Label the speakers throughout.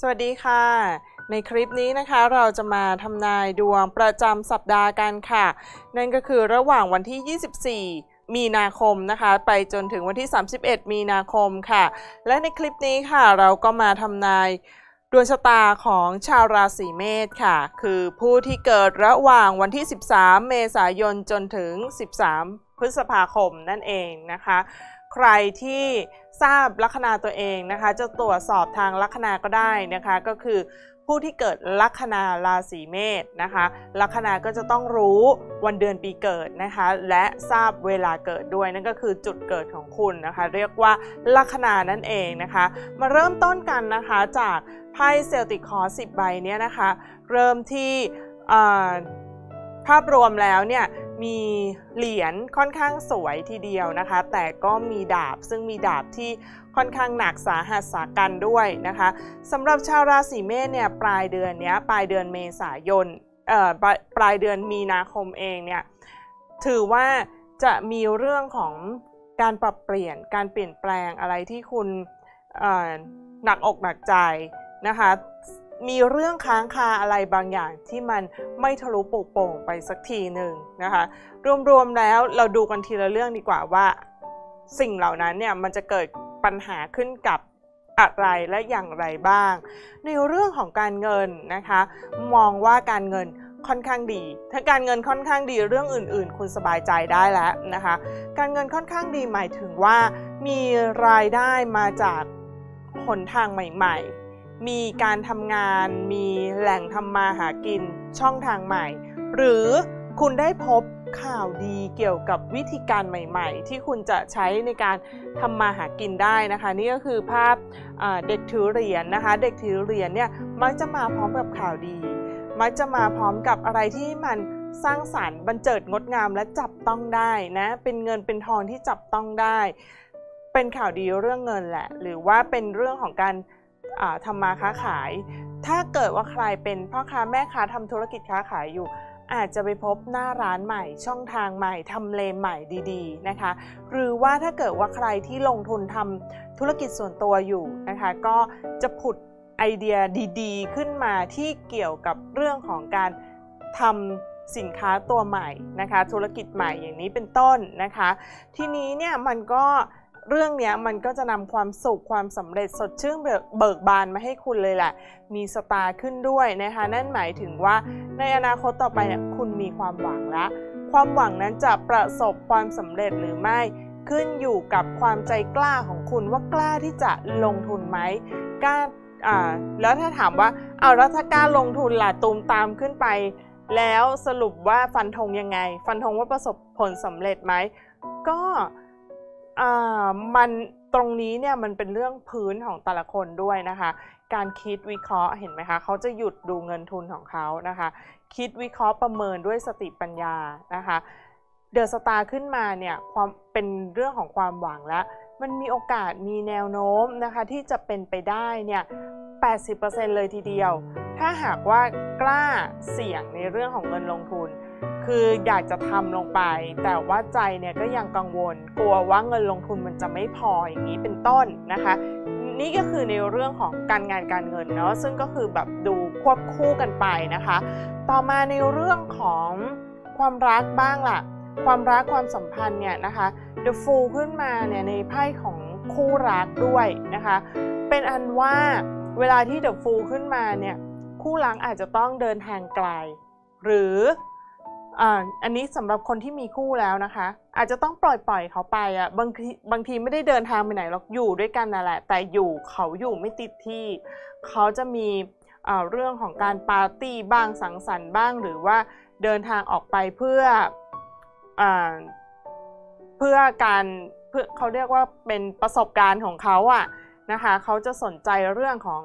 Speaker 1: สวัสดีค่ะ ในคลิปนี้นะคะเราจะมาทำนายดวงประจำสัปดาห์กันค่ะ นั่นก็คือระหว่างวันที่ 24 มีนาคมนะคะ ไปจนถึงวันที่ 31 มีนาคมค่ะ และในคลิปนี้ค่ะเราก็มาทำนายดวงชะตาของชาวราศีเมษค่ะ คือผู้ที่เกิดระหว่างวันที่ 13 เมษายนจนถึง 13 พฤษภาคมนั่นเองนะคะ ใครที่ ทราบลัคนาตัวเองนะคะ จะตรวจสอบทางลัคนาก็ได้นะคะ ก็คือผู้ที่เกิดลัคนาราศีเมษนะคะ ลัคนาก็จะต้องรู้วันเดือนปีเกิดนะคะ และทราบเวลาเกิดด้วยนั่นก็คือจุดเกิดของคุณนะคะ เรียกว่าลัคนานั่นเองนะคะ มาเริ่มต้นกันนะคะจากไพ่เซลติคอร์สิบใบเนี้ยนะคะ เริ่มที่ภาพรวมแล้วเนี่ย มีเหรียญค่อนข้างสวยทีเดียวนะคะ แต่ก็มีดาบซึ่งมีดาบที่ค่อนข้างหนักสาหัสสากันด้วยนะคะสำหรับชาวราศีเมษเนี่ยปลายเดือนนี้ปลายเดือนเมษายนปลายเดือนมีนาคมเองเนี่ยถือว่าจะมีเรื่องของการปรับเปลี่ยนการเปลี่ยนแปลงอะไรที่คุณหนักอกหนักใจนะคะ มีเรื่องค้างคาอะไรบางอย่างที่มันไม่ทะลุปุโป่งไปสักทีหนึ่งนะคะ รวมๆแล้วเราดูกันทีละเรื่องดีกว่าว่า สิ่งเหล่านั้นเนี่ยมันจะเกิดปัญหาขึ้นกับอะไรและอย่างไรบ้าง ในเรื่องของการเงินนะคะ มองว่าการเงินค่อนข้างดี ถ้าการเงินค่อนข้างดีเรื่องอื่น ๆ คุณสบายใจได้แล้วนะคะ การเงินค่อนข้างดีหมายถึงว่า มีรายได้มาจากหนทางใหม่ ๆ มีการทำงาน มีแหล่งทำมาหากินช่องทางใหม่ หรือคุณได้พบข่าวดีเกี่ยวกับวิธีการใหม่ ๆ ที่คุณจะใช้ในการทำมาหากินได้นะคะ นี่ก็คือภาพเด็กถือเหรียญนะคะ เด็กถือเหรียญเนี่ยมักจะมาพร้อมกับข่าวดี มักจะมาพร้อมกับอะไรที่มันสร้างสารรค์บันเจิดงดงามและจับต้องได้นะเป็นเงินเป็นทองที่จับต้องได้ เป็นข่าวดีเรื่องเงินแหละ หรือว่าเป็นเรื่องของการ ทำมาค้าขาย ถ้าเกิดว่าใครเป็นพ่อค้าแม่ค้าทำธุรกิจค้าขายอยู่ อาจจะไปพบหน้าร้านใหม่ ช่องทางใหม่ทำเลใหม่ดีๆนะคะ หรือว่าถ้าเกิดว่าใครที่ลงทุนทำธุรกิจส่วนตัวอยู่นะคะ ก็จะผุดไอเดียดีๆ ขึ้นมาที่เกี่ยวกับเรื่องของการทำสินค้าตัวใหม่นะคะ ธุรกิจใหม่อย่างนี้เป็นต้นนะคะ ทีนี้เนี่ยมันก็ เรื่องนี้มันก็จะนำความสุขความสำเร็จสดชื่นเบิกเบิกบานมาให้คุณเลยแหละ มีสตาร์ขึ้นด้วยนะคะนั่นหมายถึงว่าในอนาคตต่อไปเนี่ยคุณมีความหวังละความหวังนั้นจะประสบความสำเร็จหรือไม่ขึ้นอยู่กับความใจกล้าของคุณว่ากล้าที่จะลงทุนไหมกล้าอ่าแล้วถ้าถามว่าเอาแล้วถ้ากล้าลงทุนล่ะตูมตามขึ้นไป แล้วสรุปว่าฟันธงยังไง ฟันธงว่าประสบผลสำเร็จไหมก็ อ่ามันตรงนี้เนี่ยมันเป็นเรื่องพื้นของแต่ละคนด้วยนะคะ การคิดวิเคราะห์เห็นไหมคะเขาจะหยุดดูเงินทุนของเขานะคะ คิดวิเคราะห์ประเมินด้วยสติปัญญานะคะเดอะสตาร์ขึ้นมาเนี่ยความเป็นเรื่องของความหวังแล้วมันมีโอกาสมีแนวโน้มนะคะที่จะเป็นไปได้เนี่ย 80%เลยทีเดียว ถ้าหากว่ากล้าเสี่ยงในเรื่องของเงินลงทุน คืออยากจะทำลงไป แต่ว่าใจเนี่ยก็ยังกังวล กลัวว่าเงินลงทุนมันจะไม่พออย่างนี้เป็นต้นนะคะ นี่ก็คือในเรื่องของการงานการเงินเนาะซึ่งก็คือแบบดูควบคู่กันไปนะคะ ต่อมาในเรื่องของความรักบ้างล่ะ ความรักความสัมพันธ์เนี่ยนะคะ The Fool ขึ้นมาเนี่ยในไพ่ของคู่รักด้วยนะคะ เป็นอันว่าเวลาที่ The Fool ขึ้นมาเนี่ยคู่รักอาจจะต้องเดินทางไกล หรือ อ่าอันนี้สำหรับคนที่มีคู่แล้วนะคะ อาจจะต้องปล่อยปล่อยเขาไปอะบางทีบางทีไม่ได้เดินทางไปไหนหรอกอยู่ด้วยกันนั่นแหละ แต่อยู่เขาอยู่ไม่ติดที่เขาจะมีเรื่องของการปาร์ตี้บ้างสังสรรค์บ้าง หรือว่าเดินทางออกไปเพื่ออเพื่อการเพื่อเขาเรียกว่าเป็นประสบการณ์ของเขาอะนะคะเขาจะสนใจเรื่องของ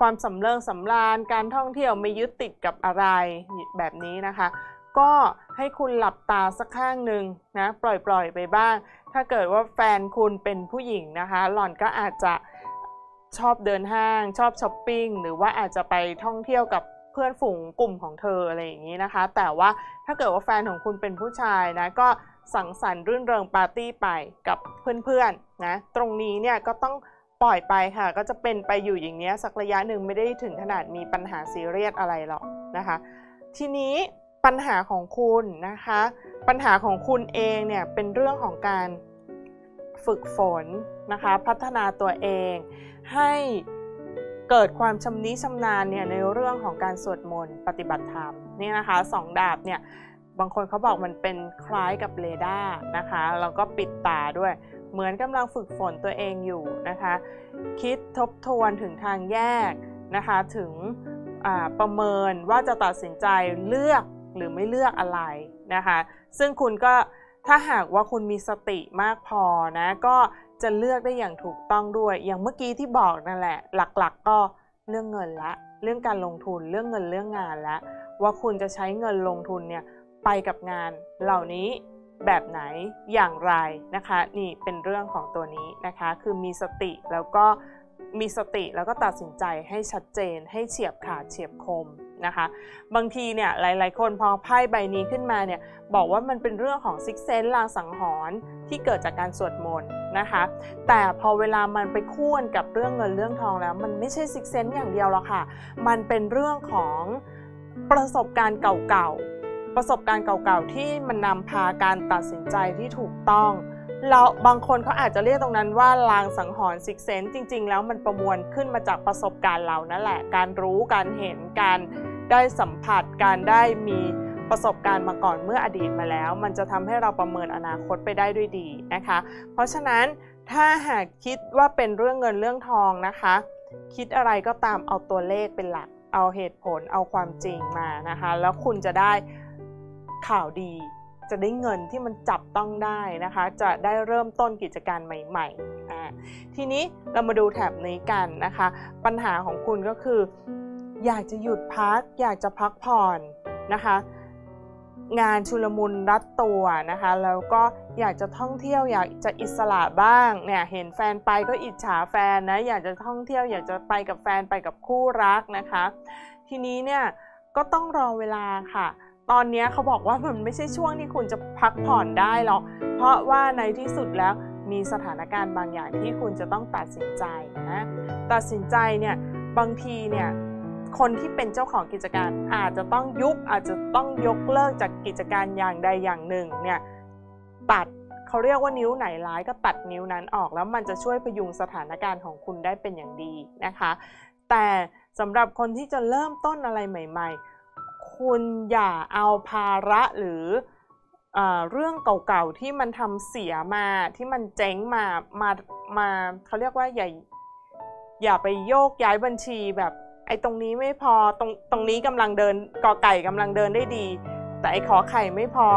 Speaker 1: ความสำเริงสำราญการท่องเที่ยวไม่ยึดติดกับอะไรแบบนี้นะคะ ก็ให้คุณหลับตาสักข้างหนึ่งนะปล่อยปล่อยไปบ้าง ถ้าเกิดว่าแฟนคุณเป็นผู้หญิงนะคะ หล่อนก็อาจจะชอบเดินห้าง ชอบช้อปปิ้งหรือว่าอาจจะไปท่องเที่ยวกับเพื่อนฝูงกลุ่มของเธออะไรอย่างนี้นะคะ แต่ว่าถ้าเกิดว่าแฟนของคุณเป็นผู้ชายนะก็สังสรรค์รื่นเริงปาร์ตี้ไปกับเพื่อนๆนะตรงนี้เนี่ยก็ต้องปล่อยไปค่ะ ก็จะเป็นไปอยู่อย่างนี้สักระยะหนึ่งไม่ได้ถึงขนาดมีปัญหาซีเรียสอะไรหรอกนะคะ ทีนี้ ปัญหาของคุณนะคะ ปัญหาของคุณเองเนี่ยเป็นเรื่องของการฝึกฝนนะคะ พัฒนาตัวเองให้เกิดความชำนิชำนาญเนี่ยในเรื่องของการสวดมนต์ปฏิบัติธรรมนี่นะคะสองดาบเนี่ยบางคนเขาบอกมันเป็นคล้ายกับเรดาร์นะคะแล้วก็ปิดตาด้วย เหมือนกำลังฝึกฝนตัวเองอยู่นะคะ คิดทบทวนถึงทางแยกนะคะถึงประเมินว่าจะตัดสินใจเลือก หรือไม่เลือกอะไรนะคะ ซึ่งคุณก็ถ้าหากว่าคุณมีสติมากพอนะก็จะเลือกได้อย่างถูกต้องด้วย อย่างเมื่อกี้ที่บอกนั่นแหละ หลักๆกก็เรื่องเงินละ เรื่องการลงทุนเรื่องเงินเรื่องงานละว่าคุณจะใช้เงินลงทุนเนี่ยไปกับงานเหล่านี้แบบไหนอย่างไรนะคะ นี่เป็นเรื่องของตัวนี้นะคะ คือมีสติแล้วก็มีสติแล้วก็ตัดสินใจให้ชัดเจนให้เฉียบขาดเฉียบคม นะคะ บางทีเนี่ยหลาย ๆ คนพอไพ่ใบนี้ขึ้นมาเนี่ยบอกว่ามันเป็นเรื่องของซิกเซนลางสังหรณ์ที่เกิดจากการสวดมนต์นะคะ แต่พอเวลามันไปคู่นกับเรื่องเงินเรื่องทองแล้ว มันไม่ใช่ซิกเซนอย่างเดียวหรอกค่ะ มันเป็นเรื่องของประสบการณ์เก่าๆ ประสบการณ์เก่าๆ ที่มันนำพาการตัดสินใจที่ถูกต้องแล้วบางคนเขาอาจจะเรียกตรงนั้นว่าลางสังหรณ์ซิกเซนจริง ๆ แล้วมันประมวลขึ้นมาจากประสบการณ์เรานั่นแหละ การรู้การเห็นการ ได้สัมผัสการได้มีประสบการณ์มาก่อนเมื่ออดีตมาแล้ว มันจะทำให้เราประเมินอนาคตไปได้ด้วยดีนะคะ เพราะฉะนั้นถ้าหากคิดว่าเป็นเรื่องเงินเรื่องทองนะคะ คิดอะไรก็ตามเอาตัวเลขเป็นหลัก เอาเหตุผลเอาความจริงมานะคะ แล้วคุณจะได้ข่าวดี จะได้เงินที่มันจับต้องได้นะคะ จะได้เริ่มต้นกิจการใหม่ๆทีนี้เรามาดูแถบนี้กันนะคะ ปัญหาของคุณก็คือ อยากจะหยุดพัก อยากจะพักผ่อนนะคะ งานชุลมุนรัดตัวนะคะ แล้วก็อยากจะท่องเที่ยวอยากจะอิสระบ้างเนี่ยเห็นแฟนไปก็อิจฉาแฟนนะอยากจะท่องเที่ยวอยากจะไปกับแฟนไปกับคู่รักนะคะ ทีนี้เนี่ยก็ต้องรอเวลาค่ะ ตอนนี้เขาบอกว่ามันไม่ใช่ช่วงที่คุณจะพักผ่อนได้หรอก เพราะว่าในที่สุดแล้วมีสถานการณ์บางอย่างที่คุณจะต้องตัดสินใจนะ ตัดสินใจเนี่ยบางทีเนี่ย คนที่เป็นเจ้าของกิจการอาจจะต้องยุบอาจจะต้องยกเลิกจากกิจการอย่างใดอย่างหนึ่งเนี่ยตัดเขาเรียกว่านิ้วไหนร้ายก็ตัดนิ้วนั้นออกแล้วมันจะช่วยพยุงสถานการณ์ของคุณได้เป็นอย่างดีนะคะ แต่สำหรับคนที่จะเริ่มต้นอะไรใหม่ ๆ คุณอย่าเอาภาระหรืออเรื่องเก่าๆที่มันทำเสียมาที่มันเจ๊งมามามาเขาเรียกว่าอย่าอย่าไปโยกย้ายบัญชีแบบ ไอ้ตรงนี้ไม่พอตรงตรงนี้กำลังเดินกอไก่กำลังเดินได้ดี แต่ไอ้ขอไข่ไม่พอ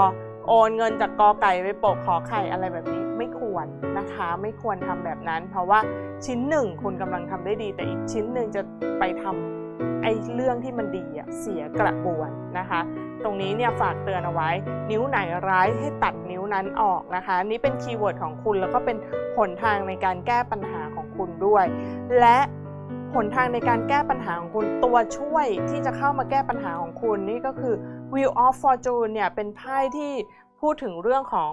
Speaker 1: โอนเงินจากกอไก่ไปโปกขอไข่อะไรแบบนี้ไม่ควรนะคะ ไม่ควรทำแบบนั้น เพราะว่าชิ้นหนึ่งคุณกำลังทำได้ดี แต่อีกชิ้นหนึ่งจะไปทำไอ้เรื่องที่มันดีอะเสียกระบวนนะคะ ตรงนี้เนี่ยฝากเตือนเอาไว้ นิ้วไหนร้ายให้ตัดนิ้วนั้นออกนะคะ นี่เป็นคีย์เวิร์ดของคุณแล้วก็เป็นหนทางในการแก้ปัญหาของคุณด้วย และ หนทางในการแก้ปัญหาของคุณตัวช่วยที่จะเข้ามาแก้ปัญหาของคุณนี่ก็คือ Wheel of Fortune เนี่ยเป็นไพ่ที่พูดถึงเรื่องของ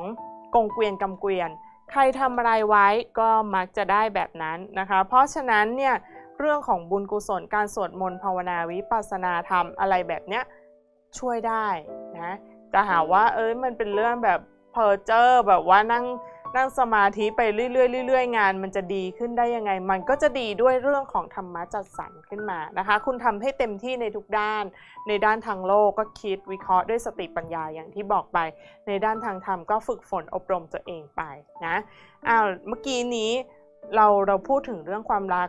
Speaker 1: กงเกวียนกำเกวียน ใครทำอะไรไว้ก็มักจะได้แบบนั้นนะคะ เพราะฉะนั้นเนี่ยเรื่องของบุญกุศลการสวดมนต์ภาวนาวิปัสสนาธรรมอะไรแบบเนี้ยช่วยได้นะจะหาว่าเอ้ยมันเป็นเรื่องแบบเพอเจอร์แบบว่านั่ง นั่งสมาธิไปเรื่อยๆเรื่อยๆงานมันจะดีขึ้นได้ยังไง มันก็จะดีด้วยเรื่องของธรรมะจัดสรรขึ้นมานะคะ คุณทำให้เต็มที่ในทุกด้าน ในด้านทางโลกก็คิดวิเคราะห์ด้วยสติปัญญาอย่างที่บอกไป ในด้านทางธรรมก็ฝึกฝนอบรมตัวเองไปนะอ้าวเมื่อกี้นี้เราเราพูดถึงเรื่องความรัก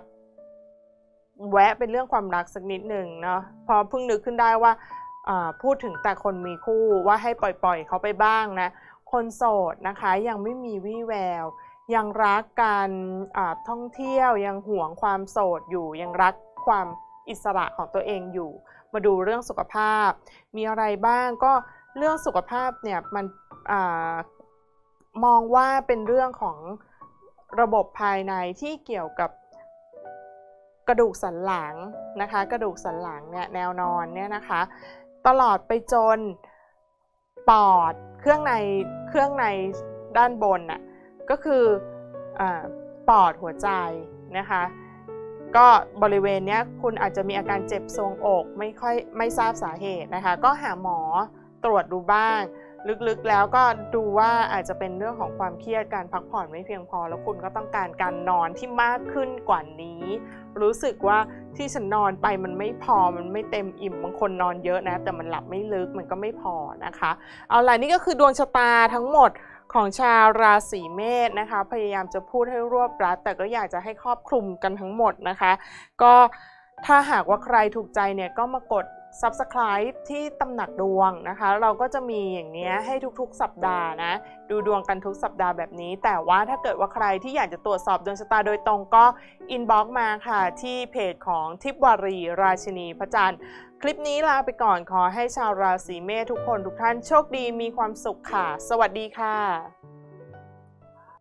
Speaker 1: แวะเป็นเรื่องความรักสักนิดหนึ่งเนาะพอเพิ่งนึกขึ้นได้ว่าพูดถึงแต่คนมีคู่ว่าให้ปล่อยๆเขาไปบ้างนะ คนโสดนะคะยังไม่มีวี่แวว ยังรักการท่องเที่ยวยังห่วงความโสดอยู่ ยังรักความอิสระของตัวเองอยู่ มาดูเรื่องสุขภาพ มีอะไรบ้างก็เรื่องสุขภาพเนี่ยมันอมองว่าเป็นเรื่องของระบบภายในที่เกี่ยวกับกระดูกสันหลังนะคะ กระดูกสันหลังเนี่ยแนวนอนเนี่ยนะคะ ตลอดไปจนปอดเครื่องใน เครื่องในด้านบนน่ะก็คืออปอดหัวใจนะคะก็บริเวณเนี้ยคุณอาจจะมีอาการเจ็บทรงอกไม่ค่อยไม่ทราบสาเหตุนะคะ ก็หาหมอตรวจดูบ้าง ลึกๆแล้วก็ดูว่าอาจจะเป็นเรื่องของความเครียดการพักผ่อนไม่เพียงพอ แล้วคุณก็ต้องการการนอนที่มากขึ้นกว่านี้ รู้สึกว่าที่ฉันนอนไปมันไม่พอมันไม่เต็มอิ่มบางคนนอนเยอะนะ แต่มันหลับไม่ลึกมันก็ไม่พอนะคะ เอาล่ะนี่ก็คือดวงชะตาทั้งหมดของชาวราศีเมษนะคะ พยายามจะพูดให้รวบรัด แต่ก็อยากจะให้ครอบคลุมกันทั้งหมดนะคะ ก็ถ้าหากว่าใครถูกใจเนี่ยก็มากด subscribe ที่ตำหนักดวงนะคะ เราก็จะมีอย่างเนี้ยให้ทุกๆ สัปดาห์นะ ดูดวงกันทุกสัปดาห์แบบนี้ แต่ว่าถ้าเกิดว่าใครที่อยากจะตรวจสอบดวงชะตาโดยตรงก็ inbox มาค่ะ ที่เพจของทิพวารีราชินีพระจันทร์คลิปนี้ลาไปก่อนขอให้ชาวราศีเมษทุกคนทุกท่านโชคดีมีความสุขค่ะ สวัสดีค่ะ